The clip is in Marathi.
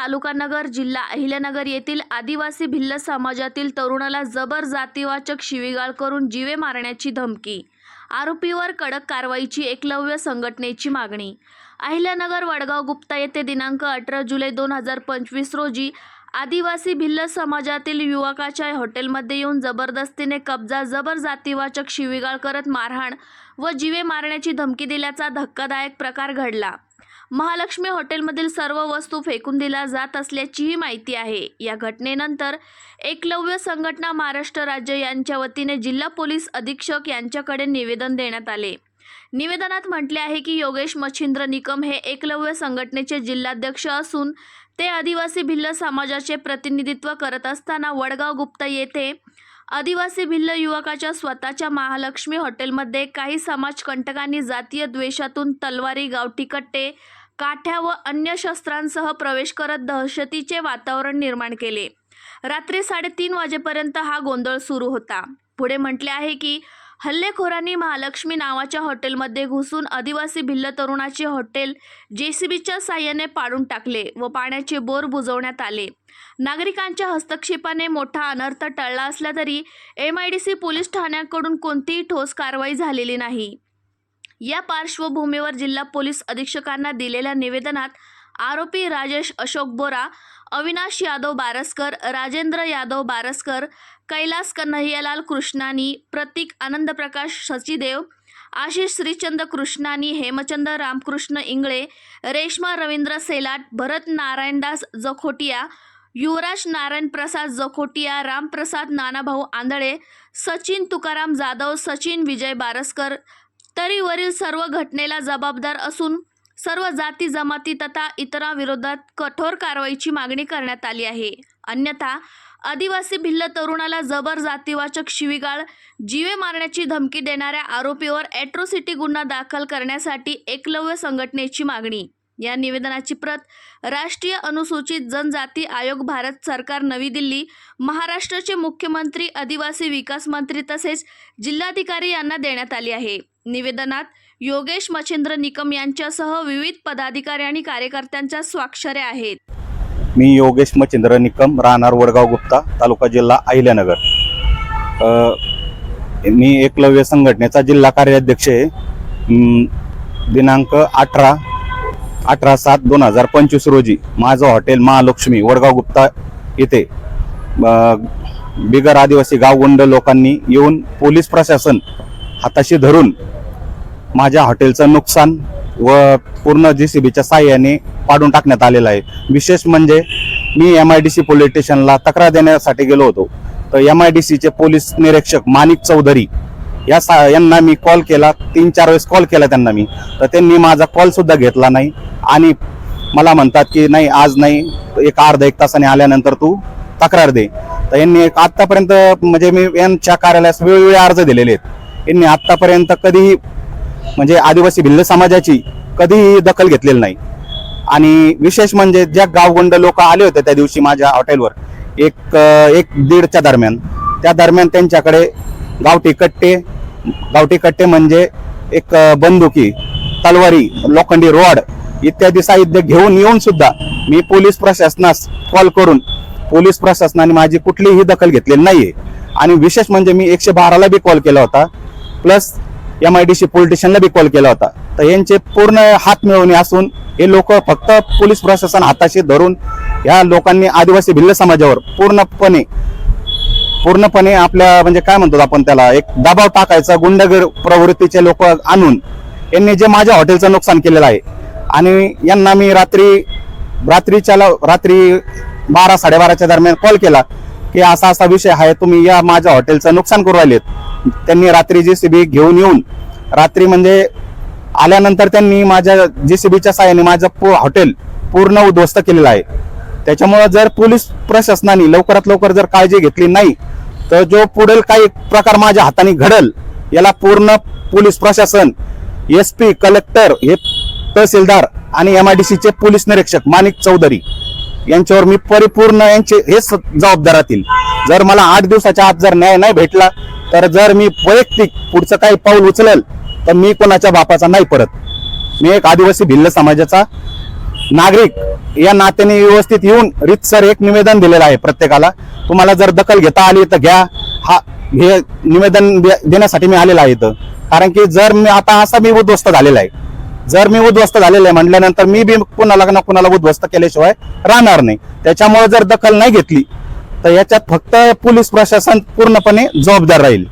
तालुकानगर जिल्हा अहिल्यानगर येथील आदिवासी भिल्ल समाजातील तरुणाला जबर जातीवाचक शिवीगाळ करून जीवे मारण्याची धमकी. आरोपीवर कडक कारवाईची एकलव्य संघटनेची मागणी. अहिल्यानगर वडगाव गुप्ता येथे दिनांक अठरा जुलै दोन हजार पंचवीस रोजी आदिवासी भिल्ल समाजातील युवकाच्या हॉटेलमध्ये येऊन जबरदस्तीने कब्जा जबर जातीवाचक शिवीगाळ करत मारहाण व जीवे मारण्याची धमकी दिल्याचा धक्कादायक प्रकार घडला. महालक्ष्मी हॉटेलमधील सर्व वस्तू फेकून दिल्या जात असल्याचीही माहिती आहे. या घटनेनंतर एकलव्य संघटना महाराष्ट्र राज्य यांच्या वतीने जिल्हा पोलीस अधीक्षक यांच्याकडे निवेदन देण्यात आले. निवेदनात म्हटले आहे की योगेश मच्छिंद्र निकम हे एकलव्य संघटनेचे जिल्हाध्यक्ष असून ते आदिवासी भिल्ल समाजाचे प्रतिनिधित्व करत असताना वडगाव गुप्ता येथे आदिवासी भिल्ल युवकाच्या स्वतःच्या महालक्ष्मी हॉटेलमध्ये काही समाजकंटकांनी जातीय द्वेषातून तलवारी गावठी कट्टे काठ्या व अन्य शस्त्रांसह प्रवेश करत दहशतीचे वातावरण निर्माण केले. रात्री साडेतीन वाजेपर्यंत हा गोंधळ सुरू होता. पुढे म्हटले आहे की हल्लेखोरांनी महालक्ष्मी नावाच्या हॉटेलमध्ये घुसून आदिवासी भिल्ल तरुणाचे हॉटेल जेसीबीच्या साह्याने पाडून टाकले व पाण्याचे बोर बुजवण्यात आले. नागरिकांच्या हस्तक्षेपाने मोठा अनर्थ टळला असला तरी M I D C police ठाण्याकडून कोणतीही ठोस कारवाई झालेली नाही. या पार्श्वभूमीवर जिल्हा पोलीस अधीक्षकांना दिलेल्या निवेदनात आरोपी राजेश अशोक बोरा अविनाश यादव बारसकर राजेंद्र यादव बारसकर कैलास कन्हैयालाल कृष्णानी प्रतीक आनंदप्रकाश सचिदेव आशिष श्रीचंद कृष्णानी हेमचंद रामकृष्ण इंगळे रेश्मा रवींद्र सेलाट भरत नारायणदास जखोटिया युवराज नारायण प्रसाद जखोटिया रामप्रसाद नानाभाऊ आंधळे सचिन तुकाराम जाधव सचिन विजय बारसकर तरी वरील सर्व घटनेला जबाबदार असून सर्व जाती जमाती तथा इतरांविरोधात कठोर कारवाईची मागणी करण्यात आली आहे. अन्यथा आदिवासी भिल्ल तरुणाला जबर जातीवाचक शिवीगाळ जीवे मारण्याची धमकी देणाऱ्या आरोपीवर ॲट्रोसिटी गुन्हा दाखल करण्यासाठी एकलव्य संघटनेची मागणी. या निवेदनाची प्रत राष्ट्रीय अनुसूचित जनजाती आयोग भारत सरकार नवी दिल्ली महाराष्ट्राचे मुख्यमंत्री आदिवासी विकास मंत्री तसेच जिल्हाधिकारी यांना देण्यात आली आहे. निवेदनात योगेश मच्छिंद्र निकम यांच्यासह विविध पदाधिकारी आणि कार्यकर्त्यांच्या स्वाक्षऱ्या आहेत. मी योगेश मच्छिंद्र निकम राहणार वडगाव गुप्ता तालुका जिल्हा अहिल्यानगर. मी एकलव्य संघटनेचा जिल्हा कार्याध्यक्ष आहे. दिनांक अठरा अठरा सात दोन हजार पंचवीस रोजी माझं हॉटेल महालक्ष्मी वडगाव गुप्ता येथे बिगर आदिवासी गावगुंड लोकांनी येऊन पोलीस प्रशासन हाताशी धरून माझ्या हॉटेलचं नुकसान व पूर्ण जी सी बीच्या साह्याने पाडून टाकण्यात आलेलं आहे. विशेष म्हणजे मी M I D C police स्टेशनला तक्रार देण्यासाठी गेलो होतो. तर एम आय डी सीचे पोलीस निरीक्षक माणिक चौधरी या सा यांना मी कॉल केला. तीन चार वेळेस कॉल केला त्यांना मी. तर त्यांनी माझा कॉलसुद्धा घेतला नाही. आणि मला म्हणतात की नाही आज नाही. एक अर्धा एक तासाने आल्यानंतर तू तक्रार दे. तर यांनी एक आतापर्यंत म्हणजे मी यांच्या कार्यालयास वेगवेगळे अर्ज दिलेले आहेत. यांनी आतापर्यंत कधीही म्हणजे आदिवासी भिल्ल समाजाची कधीही दखल घेतलेली नाही. आणि विशेष म्हणजे ज्या गावगुंड लोक आले होते त्या दिवशी माझ्या हॉटेलवर एक एक दीडच्या दरम्यान त्या दरम्यान त्यांच्याकडे गावठी कट्टे गावठी कट्टे म्हणजे एक बंदुकी तलवारी लोखंडी रॉड इत्यादी साहित्य घेऊन येऊन सुद्धा मी पोलीस प्रशासनास कॉल करून पोलीस प्रशासनाने माझी कुठलीही दखल घेतलेली नाहीये. आणि विशेष म्हणजे मी एकशे बाराला बी कॉल केला होता. Plus M I D C police स्टेशनला बी कॉल केला होता. तर यांचे पूर्ण हात मिळवणे असून हे लोक फक्त पोलीस प्रशासन हाताशी धरून या लोकांनी आदिवासी भिल्ल समाजावर पूर्णपणे पूर्णपणे आपल्या म्हणजे काय म्हणतो आपण त्याला एक दबाव टाकायचा गुंडगिर प्रवृत्तीचे लोक आणून यांनी जे माझ्या हॉटेलचं नुकसान केलेलं आहे. आणि यांना मी रात्री रात्रीच्या रात्री बारा साडेबाराच्या दरम्यान कॉल केला. की असा असा विषय आहे तुम्ही या माझ्या हॉटेलचं नुकसान करू राहिलेत. त्यांनी रात्री जे सी बी घेऊन येऊन रात्री म्हणजे आल्यानंतर त्यांनी माझ्या जे सी बीच्या साहाय्याने माझं पू- हॉटेल पूर्ण उद्ध्वस्त केलेलं आहे. त्याच्यामुळं जर पोलीस प्रशासनाने लवकरात लवकर जर काळजी घेतली नाही तर जो पुढील काही प्रकार माझ्या हाताने घडल याला पूर्ण पोलीस प्रशासन एस पी कलेक्टर हे तहसीलदार आणि एम आय डी सीचे पोलीस निरीक्षक माणिक चौधरी यांच्यावर मी परिपूर्ण यांचे हेच जबाबदार राहतील जर मला आठ दिवसाच्या आत जर न्याय नाही भेटला तर जर मी वैयक्तिक पुढचं काही पाऊल उचलेल तर मी कोणाच्या बापाचा नाही परत. मी एक आदिवासी भिल्ल समाजाचा नागरिक. या नात्याने व्यवस्थित येऊन रितसर एक निवेदन दिलेलं आहे प्रत्येकाला. तुम्हाला जर दखल घेता आली तर घ्या. हा हे निवेदन दे- देण्यासाठी मी आलेला आहे इथं. कारण की जर मी आता असा मी उद्ध्वस्त झालेला आहे. जर मी उद्ध्वस्त झालेलं आहे म्हटल्यानंतर मी बी कुणाला ना कुणाला उद्ध्वस्त केल्याशिवाय राहणार नाही. त्याच्यामुळे जर दखल नाही घेतली तर याच्यात फक्त पोलीस प्रशासन पूर्णपणे जबाबदार राहील.